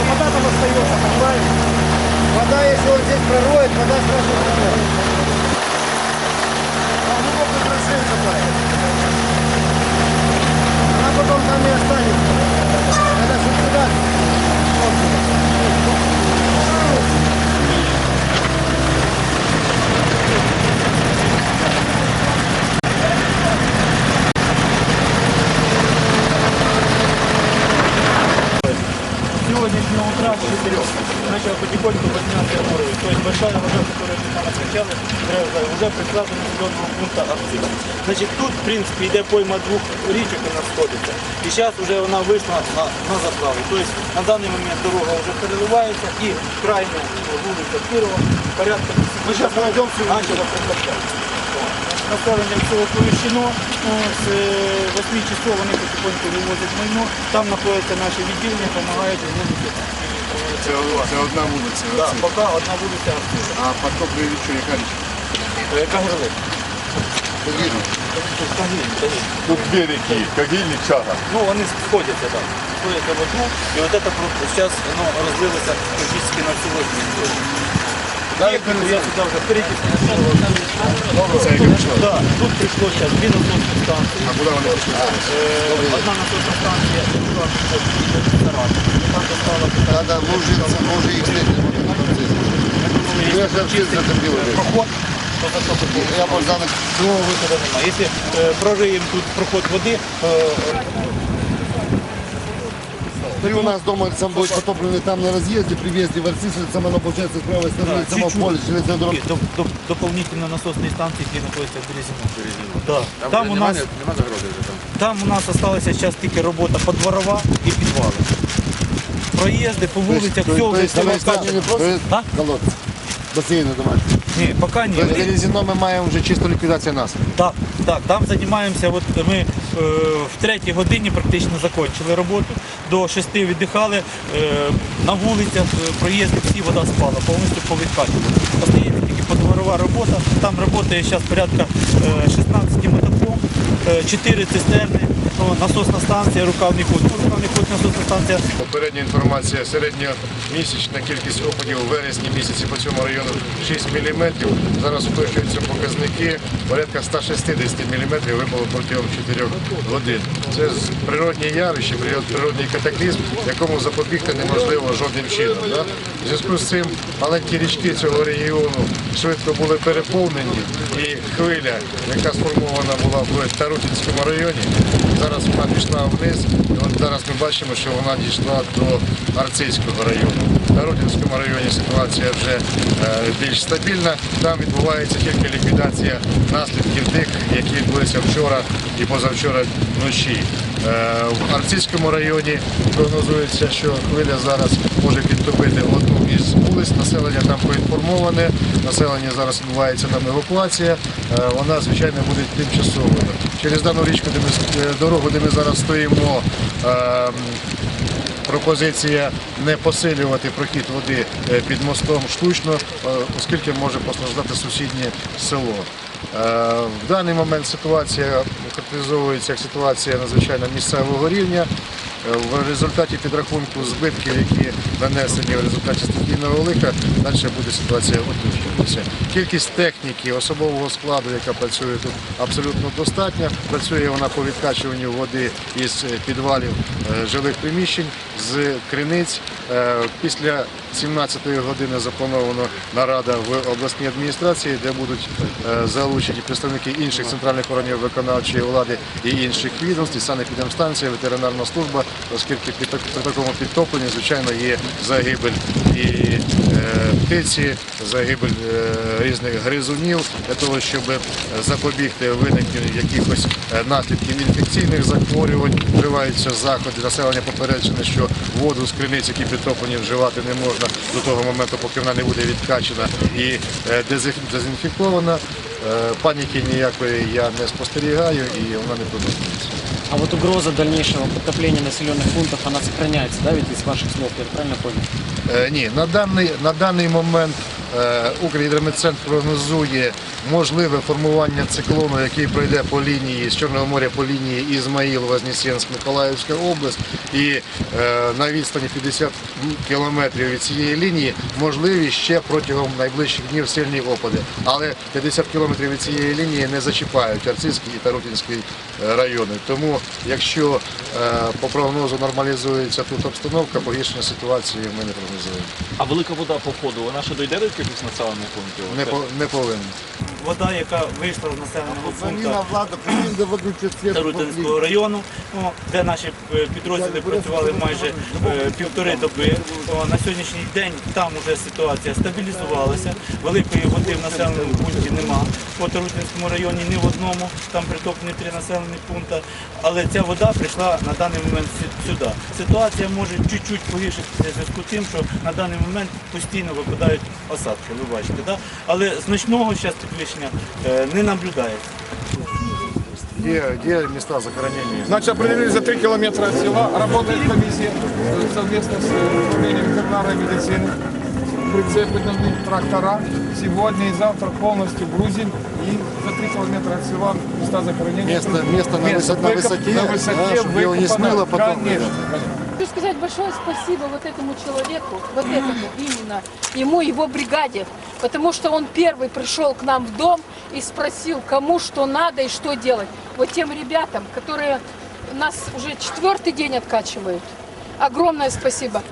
а вода там остается, понимаешь? Вода, если он здесь пророет, вода сразу придет. А ну, глубоко бросает Она потом там и останется. Сегодняшнего утра с 4 начал потихоньку подниматься уровень. То есть большая вода, которая там откачали, уже пришла до населенного пункта Арцик. Значить, тут, в принципі, йде пойма двох річок нас сходиться. І зараз вже вона вийшла на, на заправу. Тобто на даний момент дорога вже переливається і крайня вулиця Кирова порядка. Ми зараз знайдемо почала прикопати. Населення всього повіщено, Ну, з 8 часов вони потихоньку вивозять майно, там знаходяться наші відділення, допомагають вивозити. Це, це одна вулиця. Да, оце. поки одна вулиця активна. А потоплює від чого, яка річка? Яка грилик? Повірно. Кагіль, Кагіль. Тут две реки, Кагиль и Чага. Ну, вони сходяться, так. Сходяться в одну, і от це зараз ну, розлилося практично на всю Литву. Я сюди вже перетисну. Це яка пішла? Да, тут прийшло зараз дві насосні станції. А куди вони? Е, Одна насосна станція Саратов. Там достала Надо лужиться, може їх знайти. Я же вообще проход, то за то Я Богдан другого виходу немає. Якщо е, прориємо тут проход води, е, Смотри, у нас дома сам будет потопленный там на разъезде, при въезде в Арцису, сам оно получается с правой стороны, Да, само чуть-чуть. поле, железная дорога. Є доп- доп- дополнительно насосні станції, які знаходяться в Березіно. Да. Там, у нас, нема загрози вже там. там у нас залишилася зараз тільки робота подворова і підвали. Проїзди по вулицях, То все есть, вже то бассейны домашние. Ні, поки ні. Березіно ми маємо вже чисто ліквідацію нас. Так, так, там займаємося. От ми е, в третій годині практично закінчили роботу. До шести віддихали. Е, на вулицях е, проїзди всі вода спала, повністю повідкачували. Остається тільки подворова робота. Там працює зараз порядка е, 16 мотопомп, 4 цистерни, насосна станція, рукавний ход. Ну, рукавний ход, насосна станція. Попередня інформація середньомісячна кількість опадів у вересні місяці по цьому району 6 мм. Зараз уточнюються показники. Порядка 160 мм випало протягом 4 годин. Це природнє явище, природ- природній катаклізм, якому запобігти неможливо жодним чином. Да? В зв'язку з цим маленькі річки цього регіону швидко були переповнені і хвиля, яка сформована була в Тарутинському районі, зараз вона пішла вниз. І от зараз ми бачимо, що вона дійшла до Арцизького району. В Тарутинському районі ситуація вже е, більш стабільна. Там відбувається тільки ліквідація наслідків тих, які відбулися вчора і позавчора вночі. Е, В Арцизькому районі прогнозується, що хвиля зараз може підтопити одну із вулиць. Населення там поінформоване. Населення зараз відбувається там евакуація. Е, Вона, звичайно, буде тимчасовою. Через дану річку, де ми е, дорогу, де ми зараз стоїмо. ем, Пропозиція не посилювати прохід води під мостом штучно, оскільки може постраждати сусіднє село. Е, В даний момент ситуація характеризовується як ситуація надзвичайно місцевого рівня. Е, В результаті підрахунку збитків, які нанесені в результаті стихійного лиха, далі буде ситуація уточнюватися. Кількість техніки, особового складу, яка працює тут, абсолютно достатня. Працює вона по відкачуванню води із е, підвалів е, жилих приміщень, з криниць. Е, Після 17-ї години заплановано нарада в обласній адміністрації, де будуть залучені представники інших центральних органів виконавчої влади і інших відомств, і санепідемстанція, ветеринарна служба, оскільки при такому підтопленні, звичайно, є загибель і е, птиці, загибель е, різних гризунів для того, щоб запобігти виникненню якихось е, наслідків інфекційних захворювань. Вживаються заходи. Населення попереджене, що воду з криниць, які підтоплені, вживати не можна до того моменту, поки вона не буде відкачена і дезінфікована. Паніки ніякої я не спостерігаю і вона не продовжується. А вот угроза дальнейшего подтопления населенных пунктов, она сохраняется, да, ведь ваших слов, я правильно понял? Е, Ні, на даний, на даний момент Укргідрометцентр прогнозує можливе формування циклону, який пройде по лінії з Чорного моря по лінії Ізмаїл, Вознесенськ, Миколаївська область, і е, на відстані 50 кілометрів від цієї лінії можливі ще протягом найближчих днів сильні опади. Але 50 кілометрів від цієї лінії не зачіпають Арцизький і Тарутинський е, райони. Тому, якщо е, по прогнозу нормалізується тут обстановка, погіршення ситуації ми не прогнозуємо. А велика вода по ходу, вона ще дійде до якихось населених пунктів? Не, по- не повинні. Вода, яка вийшла з населеного пункту влада приїде виключити світ. Тарутинського району, де наші е, підрозділи працювали майже е, півтори доби. О, На сьогоднішній день там вже ситуація стабілізувалася. Великої води в населеному пункті нема. По Тарутинському районі ні в одному, там притоплені три населені пункти. Але ця вода прийшла на даний момент сюди. Ситуація може чуть-чуть погіршитися в зв'язку з тим, що на даний момент постійно випадають осадки, ви бачите. Да? Але значного зараз підвищення е, не наблюдається. Де, де міста захоронення? Значит, определили за 3 километра от села. Работает комиссия э, совместно с э, управлением ветеринарной медицины. Прицепы нужны трактора. Сегодня и завтра полностью грузим. И за 3 километра от села места захоронения. Место- место на высо- на выкоп- высоте, на да, высоте чтобы его не выкопано. смыло потом. Конечно, конечно. Сказать большое спасибо вот этому человеку, вот этому именно, ему, его бригаде, потому что он первый пришел к нам в дом и спросил, кому что надо и что делать. Вот тем ребятам, которые нас уже четвертый день откачивают. Огромное спасибо.